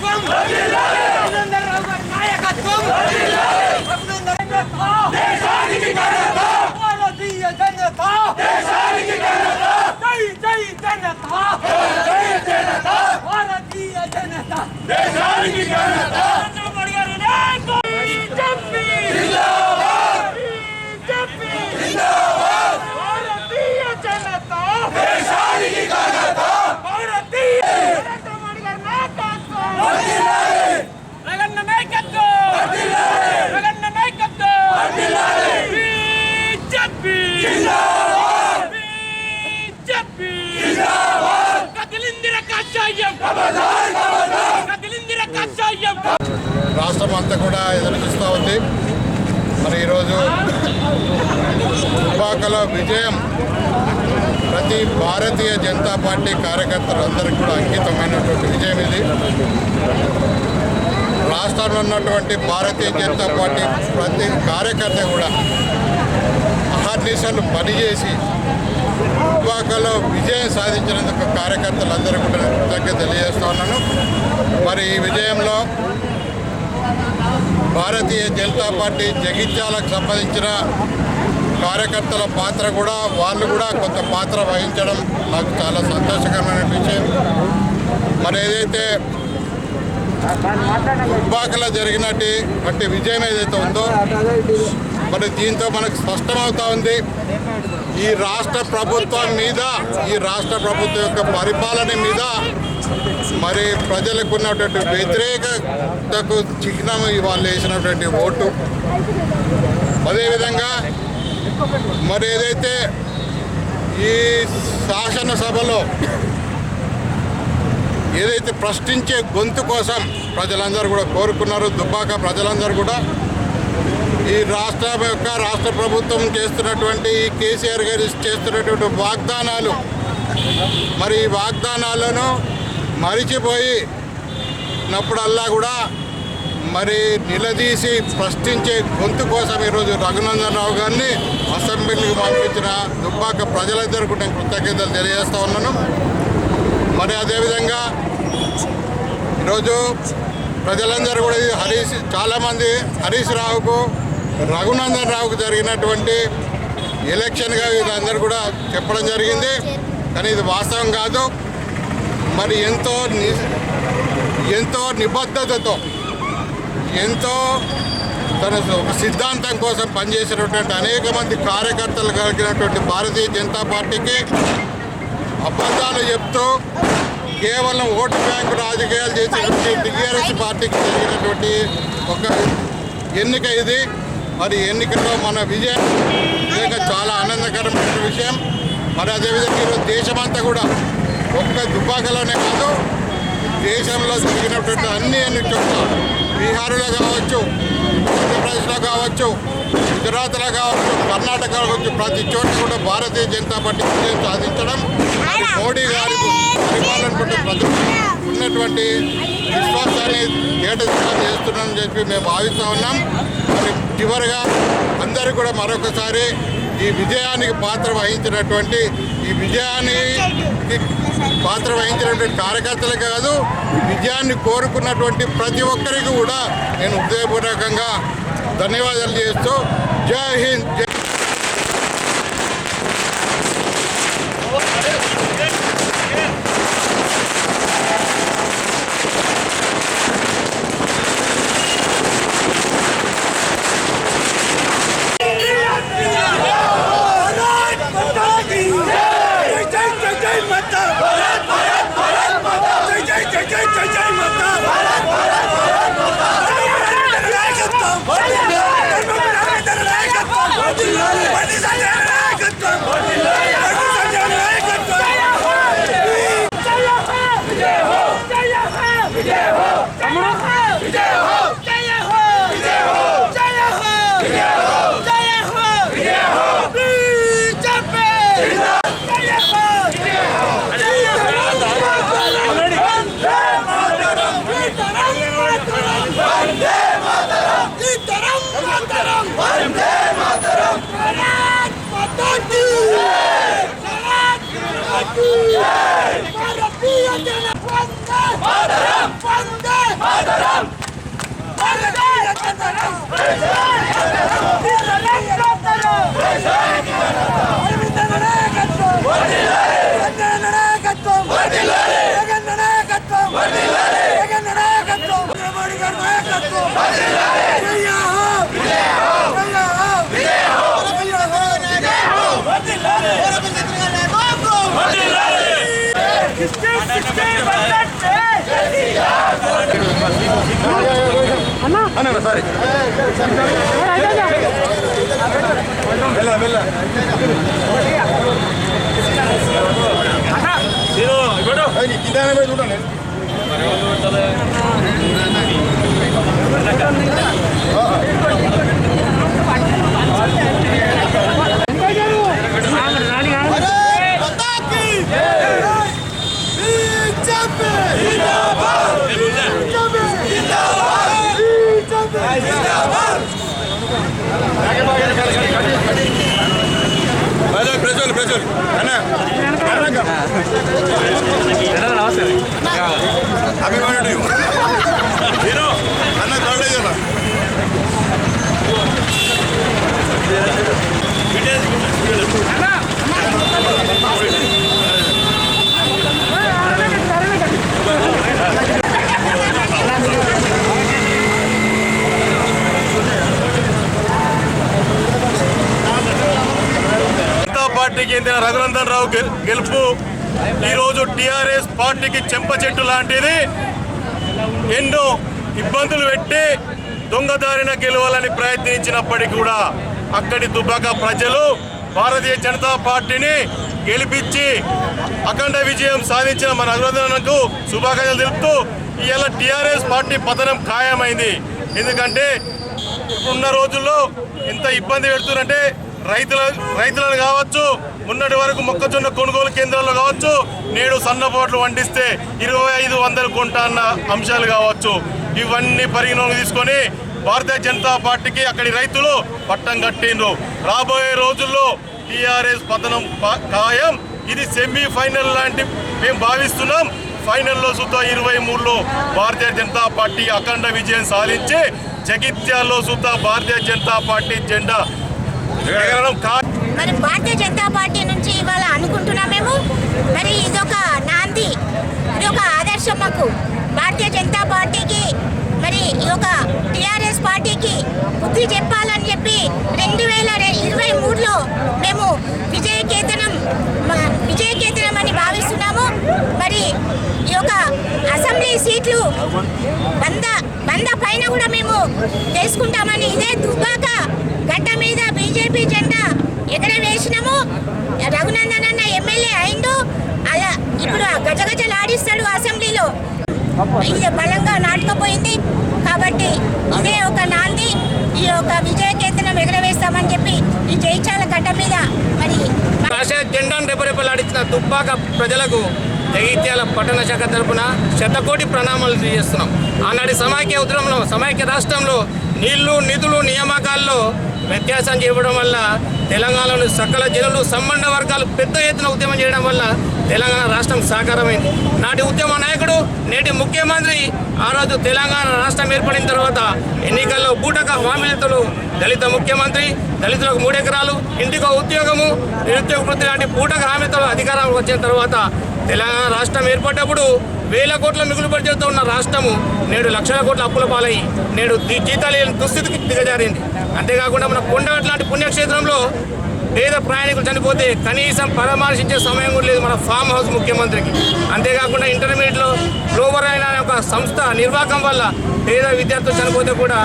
నాయకత్వం! రావు గారి నాయకత్వం! దేశానికి ఘనత! భారతీయ జనతా! దేశానికి ఘనత! జై జై జనతా! జై జనతా! భారతీయ జనతా! దేశానికి ఘనత! మోడీ గారి నాయకత్వం బీజేపీ జిందాబాద్ బీజేపీ జిందాబాద్ భారతీయ జనతా దేశానికి ఘనత భారతీయ నరేంద్ర మోడీ గారి నాయకత్వం జగన్న నాయకత్వం జగన్న నాయకత్వం బీజేపీ జిందాబాద్ బీజేపీ జిందాబాద్ కదిలిందిర కాషాయం కదిలిందిర కాషాయం రాష్ట్రం అంతా కూడా ఎదురు చూస్తూ ఉంది. మరి ఈరోజు దుబ్బాకలో విజయం ప్రతి భారతీయ జనతా పార్టీ కార్యకర్తలందరికీ కూడా అంకితమైనటువంటి విజయం ఇది. రాష్ట్రంలో ఉన్నటువంటి భారతీయ జనతా పార్టీ ప్రతి కార్యకర్త కూడా అహర్నిశలు పనిచేసి ఉద్వాకలో విజయం సాధించినందుకు కార్యకర్తలందరూ కూడా కృతజ్ఞత తెలియజేస్తా ఉన్నాను. మరి ఈ విజయంలో భారతీయ జనతా పార్టీ జగిత్యాలకు సంబంధించిన కార్యకర్తల పాత్ర కూడా వాళ్ళు కూడా కొంత పాత్ర వహించడం నాకు చాలా సంతోషకరమైన విషయం. మరి ఏదైతే దుబ్బాకలో జరిగినట్టు అట్టి విజయం ఏదైతే ఉందో మరి దీంతో మనకు స్పష్టమవుతా ఉంది. ఈ రాష్ట్ర ప్రభుత్వం మీద ఈ రాష్ట్ర ప్రభుత్వం యొక్క పరిపాలన మీద మరి ప్రజలకు ఉన్నటువంటి వ్యతిరేకతకు చిహ్నం వాళ్ళు వేసినటువంటి ఓటు. అదేవిధంగా మరి ఏదైతే ఈ శాసనసభలో ఏదైతే ప్రశ్నించే గొంతు కోసం ప్రజలందరూ కూడా కోరుకున్నారు దుబ్బాక ప్రజలందరూ కూడా ఈ రాష్ట్ర యొక్క రాష్ట్ర ప్రభుత్వం చేస్తున్నటువంటి ఈ కేసీఆర్ గారు చేస్తున్నటువంటి వాగ్దానాలు. మరి ఈ వాగ్దానాలను మరిచిపోయి నప్పుడల్లా కూడా మరి నిలదీసి ప్రశ్నించే గొంతు కోసం ఈరోజు రఘునందన్ రావు గారిని అసెంబ్లీకి పంపించిన దుబ్బాక ప్రజలందరికీ నేను కృతజ్ఞతలు తెలియజేస్తూ ఉన్నాను. మరి అదేవిధంగా ఈరోజు ప్రజలందరూ కూడా హరీష్ చాలామంది హరీష్ రావుకు రఘునందన్ రావుకు జరిగినటువంటి ఎలక్షన్గా వీళ్ళందరూ కూడా చెప్పడం జరిగింది. కానీ ఇది వాస్తవం కాదు. మరి ఎంతో ని ఎంతో నిబద్ధతతో ఎంతో తన సిద్ధాంతం కోసం పనిచేసినటువంటి అనేక మంది కార్యకర్తలు కలిగినటువంటి భారతీయ జనతా పార్టీకి అబద్ధాలు చెప్తూ కేవలం ఓటు బ్యాంకు రాజకీయాలు చేసినటువంటి టీఆర్ఎస్ పార్టీకి జరిగినటువంటి ఒక ఎన్నిక ఇది. మరి ఎన్నికల్లో మన విజయం నిజంగా చాలా ఆనందకరమైన విషయం. మరి అదేవిధంగా ఈరోజు దేశమంతా కూడా ఒక్క దుబ్బాకలోనే కాదు దేశంలో జరిగినటువంటి అన్ని అన్ని చోట్ల బీహార్లో కావచ్చు మధ్యప్రదేశ్లో కావచ్చు గుజరాత్లో కావచ్చు కర్ణాటక కావచ్చు ప్రతి చోట కూడా భారతీయ జనతా పార్టీ విజయం సాధించడం. మోడీ గారి పరిపాలన ప్రజలు ఉన్నటువంటి విశ్వాసాన్ని ఏటదిగా చేస్తున్నామని చెప్పి మేము భావిస్తూ ఉన్నాం. మరి చివరిగా అందరూ కూడా మరొకసారి ఈ విజయానికి పాత్ర వహించినటువంటి ఈ విజయానికి పాత్ర వహించినటువంటి కార్యకర్తలే కాదు విజయాన్ని కోరుకున్నటువంటి ప్రతి ఒక్కరికి కూడా నేను హృదయపూర్వకంగా ధన్యవాదాలు చేస్తూ జై హింద్ జై Let's go! Let's Anda, ¿sabes? Vela, vela. Janata పార్టీకి చెందిన రఘునందన్ రావు గెలుపు. ఈరోజు టిఆర్ఎస్ పార్టీకి చెంప చెట్టు లాంటిది. ఎన్నో ఇబ్బందులు పెట్టి దొంగదారిన గెలవాలని ప్రయత్నించినప్పటికీ కూడా అక్కడి దుబ్బాక ప్రజలు భారతీయ జనతా పార్టీని గెలిపించి అఖండ విజయం సాధించిన మన అభినందనకు శుభాకాంక్షలు తెలుపుతూ ఇవాళ టిఆర్ఎస్ పార్టీ పతనం ఖాయమైంది. ఎందుకంటే ఉన్న రోజుల్లో ఎంత ఇబ్బంది పెడుతున్నారంటే రైతుల రైతులను కావచ్చు ఉన్నటి వరకు మొక్కజొన్న కొనుగోలు కేంద్రాల్లో కావచ్చు నేడు సన్నపోట్లు వండిస్తే ఇరవై ఐదు వందలు కొంటా అన్న అంశాలు కావచ్చు. ఇవన్నీ పరిగణలోకి తీసుకొని భారతీయ జనతా పార్టీకి అక్కడి రైతులు పట్టం కట్టిండ్రు. రాబోయే రోజుల్లో టీఆర్ఎస్ పతనం ఖాయం. ఇది సెమీ ఫైనల్ లాంటి మేము భావిస్తున్నాం. ఫైనల్లో సుతా ఇరవై మూడులో భారతీయ జనతా పార్టీ అఖండ విజయం సాధించి జగిత్యాల్లో సుతా భారతీయ జనతా పార్టీ జెండా మరి భారతీయ జనతా పార్టీ నుంచి ఇవాళ అనుకుంటున్నాం మేము మరి ఇదొక నాంది ఇది ఒక ఆదర్శం మాకు. భారతీయ జనతా పార్టీకి మరి ఈ యొక్క టిఆర్ఎస్ పార్టీకి బుద్ధి చెప్పాలని చెప్పి రెండు వేల ఇరవై మూడులో మేము విజయకేతనం విజయ విజయకేతనం అని భావిస్తున్నాము. మరి ఈ యొక్క అసెంబ్లీ సీట్లు వంద వంద పైన కూడా మేము చేసుకుంటాం ఇదే దుబ్బాక గడ్డ మీద బీజేపీ జెండా ఎగరవేసినాము రఘునందన్ అన్న ఎమ్మెల్యే అయిండు అలా ఇప్పుడు ఆ గజగజలాడిస్తాడు అసెంబ్లీలో ఇది బలంగా నాటుకపోయింది. కాబట్టి ఇదే ఒక నాంది ఈ యొక్క విజయ కేతనం ఎగరవేస్తామని చెప్పి ఈ జైచాల గడ్డ మీద మరి రాష్ట్ర జెండాను రెపరెపలాడించిన దుబ్బాక ప్రజలకు జగిత్యాల పట్టణ శాఖ తరఫున శతకోటి ప్రణామాలు చేస్తున్నాం ఆనాటి సమాఖ్య ఉద్యమంలో సమైక్య రాష్ట్రంలో నీళ్ళు నిధులు నియామకాల్లో వ్యత్యాసం చేయడం వల్ల తెలంగాణలోని సకల జనులు సంబంధ వర్గాలు పెద్ద ఎత్తున ఉద్యమం చేయడం వల్ల తెలంగాణ రాష్ట్రం సాకారమైంది. నాటి ఉద్యమ నాయకుడు నేటి ముఖ్యమంత్రి ఆ రోజు తెలంగాణ రాష్ట్రం ఏర్పడిన తర్వాత ఎన్నికల్లో బూటక హామీలతో దళిత ముఖ్యమంత్రి దళితులకు మూడు ఎకరాలు ఇంటికో ఉద్యోగము నిరుద్యోగ వృత్తి లాంటి బూటక హామీతో అధికారం వచ్చిన తర్వాత తెలంగాణ రాష్ట్రం ఏర్పడ్డప్పుడు వేల కోట్ల మిగులు బడ్జెట్తో ఉన్న రాష్ట్రము నేడు లక్షల కోట్ల అప్పుల పాలయ్యి నేడు జీతాలు దుస్థితికి దిగజారింది. అంతేకాకుండా మన కొండ లాంటి పుణ్యక్షేత్రంలో పేద ప్రయాణికులు చనిపోతే కనీసం పరామర్శించే సమయం కూడా లేదు మన ఫామ్ హౌస్ ముఖ్యమంత్రికి. అంతేకాకుండా ఇంటర్మీడియట్లో గ్లోబర్ అయిన ఒక సంస్థ నిర్వాహకం వల్ల పేద విద్యార్థులు చనిపోతే కూడా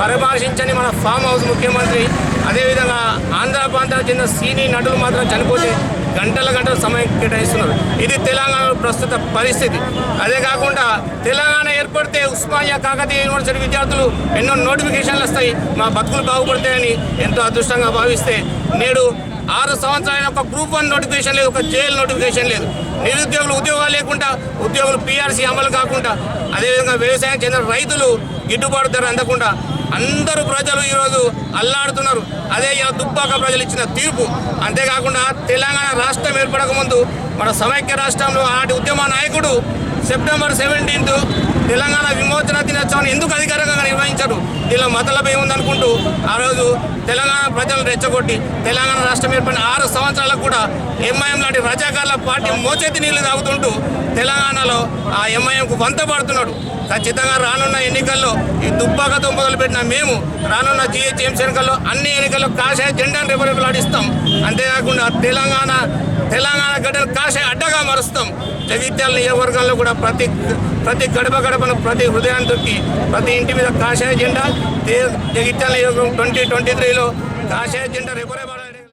పరామర్శించని మన ఫామ్ హౌస్ ముఖ్యమంత్రి అదేవిధంగా ఆంధ్ర ప్రాంతానికి చెందిన సీని నటులు మాత్రం చనిపోతే గంటల గంటల సమయం కేటాయిస్తున్నారు. ఇది తెలంగాణ ప్రస్తుత పరిస్థితి. అదే కాకుండా తెలంగాణ ఏర్పడితే ఉస్మానియా కాకతీయ యూనివర్సిటీ విద్యార్థులు ఎన్నో నోటిఫికేషన్లు వస్తాయి. మా బతుకులు బాగుపడతాయని ఎంతో అదృష్టంగా భావిస్తే నేడు ఆరు సంవత్సరాలైన ఒక గ్రూప్ వన్ నోటిఫికేషన్ లేదు ఒక జైలు నోటిఫికేషన్ లేదు. నిరుద్యోగులు ఉద్యోగాలు లేకుండా ఉద్యోగులు పీఆర్సీ అమలు కాకుండా అదేవిధంగా వ్యవసాయం చెందిన రైతులు గిట్టుబాటు ధర అందకుండా అందరూ ప్రజలు ఈరోజు అల్లాడుతున్నారు. అదే ఇలా దుబ్బాక ప్రజలు ఇచ్చిన తీర్పు. అంతేకాకుండా తెలంగాణ రాష్ట్రం ఏర్పడక ముందు మన సమైక్య రాష్ట్రంలో ఆనాటి ఉద్యమ నాయకుడు సెప్టెంబర్ సెవెంటీన్త్ తెలంగాణ విమోచన దినోత్సవాన్ని ఎందుకు అధికారికంగా నిర్వహించారు? దీనిలో మతలభై ఉందనుకుంటూ ఆ రోజు తెలంగాణ ప్రజలను రెచ్చగొట్టి తెలంగాణ రాష్ట్రం ఏర్పడిన ఆరు సంవత్సరాలకు కూడా ఎంఐఎం లాంటి రజాకారుల పార్టీ మోచేతి నీళ్ళు తాగుతుంటూ తెలంగాణలో ఆ ఎంఐఎంకు వంత పడుతున్నాడు ఖచ్చితంగా రానున్న ఎన్నికల్లో ఈ దుబ్బాకతో మొదలుపెట్టిన మేము రానున్న జిహెచ్ఎంసీ ఎన్నికల్లో అన్ని ఎన్నికల్లో కాషాయ జెండాను ఆడిస్తాం. అంతేకాకుండా తెలంగాణ తెలంగాణ గడ్డను కాషాయ అడ్డగా మరుస్తాం. జగిత్యాల నియోజకవర్గంలో కూడా ప్రతి ప్రతి గడప గడపను ప్రతి హృదయానికి ప్రతి ఇంటి మీద కాషాయ జెండా జగిత్యాల నియోజకవర్గం ట్వంటీ ట్వంటీ త్రీలో కాషాయ జెండా రెపరెప